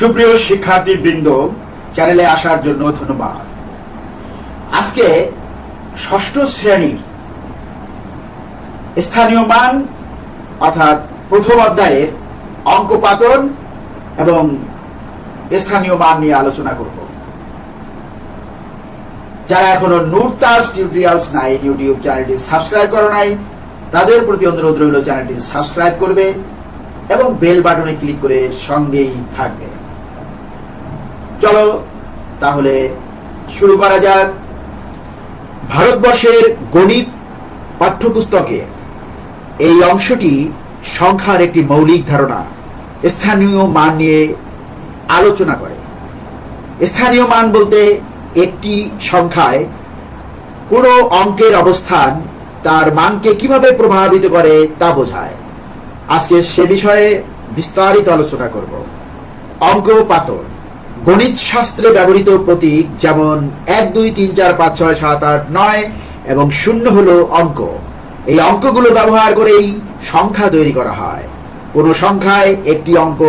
সুপ্রিয় শিক্ষার্থী বৃন্দ চ্যানেলে আসার জন্য ধন্যবাদ। আজকে ষষ্ঠ শ্রেণির স্থানীয় মান, অর্থাৎ প্রথম অধ্যায়ের অঙ্কপাতন এবং স্থানীয় মান নিয়ে আলোচনা করব। যারা এখনও নূরতাস টিউটোরিয়ালস নাইন ইউটিউব চ্যানেলটি সাবস্ক্রাইব করো নাই, তাদের প্রতি অনুরোধ রইল চ্যানেলটি সাবস্ক্রাইব করবে এবং বেল বাটনে ক্লিক করে সঙ্গেই থাকবে। চলো, তাহলে শুরু করা যাক। ভারতবর্ষের গণিত পাঠ্যপুস্তকে এই অংশটি সংখ্যার একটি মৌলিক ধারণা, স্থানীয় মান নিয়ে আলোচনা করে। স্থানীয় মান বলতে একটি সংখ্যায় কোনো অঙ্কের অবস্থান তার মানকে কীভাবে প্রভাবিত করে তা বোঝায়। আজকে সে বিষয়ে বিস্তারিত আলোচনা করব। অঙ্ক পাতন গণিত শাস্ত্রে ব্যবহৃত প্রতীক যেমন এক, দুই, তিন, চার, পাঁচ, ছয়, সাত, আট, নয় এবং শূন্য হলো অঙ্ক। এই অঙ্কগুলো ব্যবহার করেই সংখ্যা তৈরি করা হয়। কোনো সংখ্যায় একটি অঙ্ক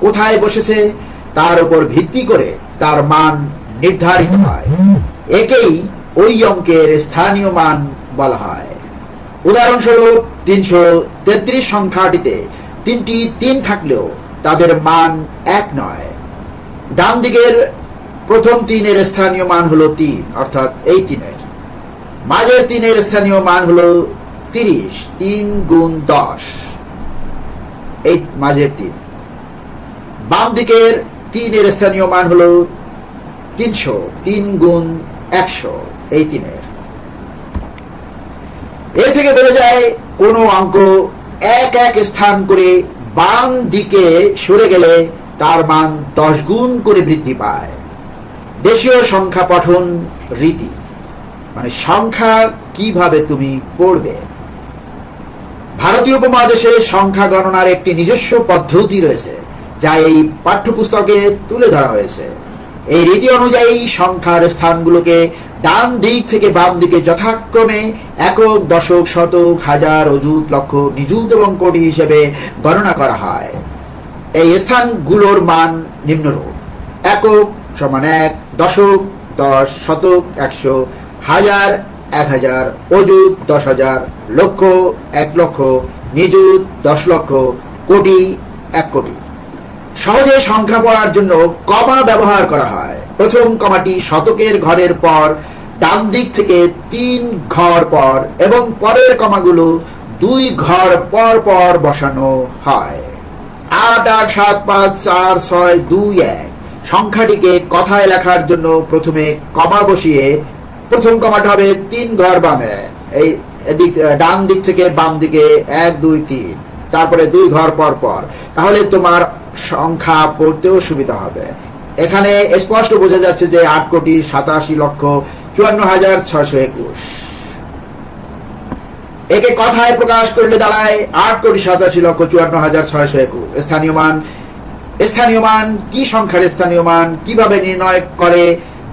কোথায় বসেছে, তার উপর ভিত্তি করে তার মান নির্ধারিত হয়। একেই ওই অঙ্কের স্থানীয় মান বলা হয়। উদাহরণস্বরূপ তিনশো তেত্রিশ সংখ্যাটিতে তিনটি তিন থাকলেও তাদের মান এক নয়। ডান দিকের প্রথম তিনের স্থানীয় মান হলো তিন, অর্থাৎ এই তিনের। মাঝের তিনের স্থানীয় মান হলো তিরিশ, তিন গুণ দশ, এই মাঝের তিন। বাম দিকের তিনের স্থানীয় মান হলো তিনশো, তিন গুণ একশো, এই তিনের। এ থেকে বোঝা যায় কোনো অঙ্ক এক এক স্থান করে বাম দিকে সরে গেলে তার মান দশ গুণ করে বৃদ্ধি পায়। দেশীয় সংখ্যা পঠন রীতি। মানে সংখ্যা কীভাবে তুমি পড়বে? ভারতীয় উপমহাদেশে সংখ্যা গণনার একটি নিজস্ব পদ্ধতি রয়েছে, যা এই পাঠ্যপুস্তকে তুলে ধরা হয়েছে। এই রীতি অনুযায়ী সংখ্যার স্থানগুলোকে ডান দিক থেকে বাম দিকে যথাক্রমে একক, দশক, শতক, হাজার, অযুত, লক্ষ, নিযুত এবং কোটি হিসেবে গণনা করা হয়। এই স্থানগুলোর মান নিম্নরূপ। একক সমান এক দশক, দশ শতক, একশো, হাজার, এক হাজার, অযুত দশ হাজার, লক্ষ, এক লক্ষ, নিযুত দশ লক্ষ, কোটি, এক কোটি। সহজে সংখ্যা পড়ার জন্য কমা ব্যবহার করা হয়। প্রথম কমাটি শতকের ঘরের পর, ডান দিক থেকে তিন ঘর পর এবং পরের কমাগুলো দুই ঘর পর পর বসানো হয়। আট আট সাত পাঁচ চার ছয় দুই এক। সংখ্যাটিকে কথায় লেখার জন্য প্রথমে কমা বসিয়ে প্রথম কমাটা হবে তিন ঘর বামে। এই এদিক ডান দিক থেকে বাম দিকে এক, দুই, তিন। তারপরে দুই ঘর পর পর। তাহলে তোমার সংখ্যা পড়তেও সুবিধা হবে। এখানে স্পষ্ট বোঝা যাচ্ছে যে আট কোটি সাতাশি লক্ষ চুয়ান্ন হাজার ছয়শো একুশ। একে কথায় প্রকাশ করলে দাঁড়ায় আট কোটি সাতাশি লক্ষ চুয়ান্ন হাজার ছয়শো একুশ। স্থানীয় মান স্থানীয় মান, কি সংখ্যার স্থানীয় মান, কীভাবে নির্ণয় করে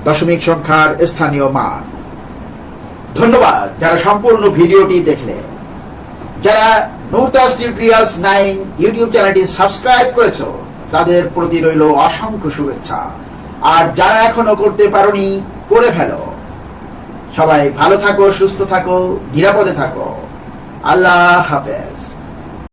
দশমিক সংখ্যার স্থানীয় মান? ধন্যবাদ যারা সম্পূর্ণ ভিডিওটি দেখলে যারা নূরতাস টিউটোরিয়ালস নাইন ইউটিউব চ্যানেলটি সাবস্ক্রাইব করেছ, তাদের প্রতি রইল অসংখ্য শুভেচ্ছা। আর যারা এখনও করতে পারোনি, করে ফেলো। সবাই ভালো থাকো, সুস্থ থাকো, নিরাপদে থাকো। আল্লাহ হাফেজ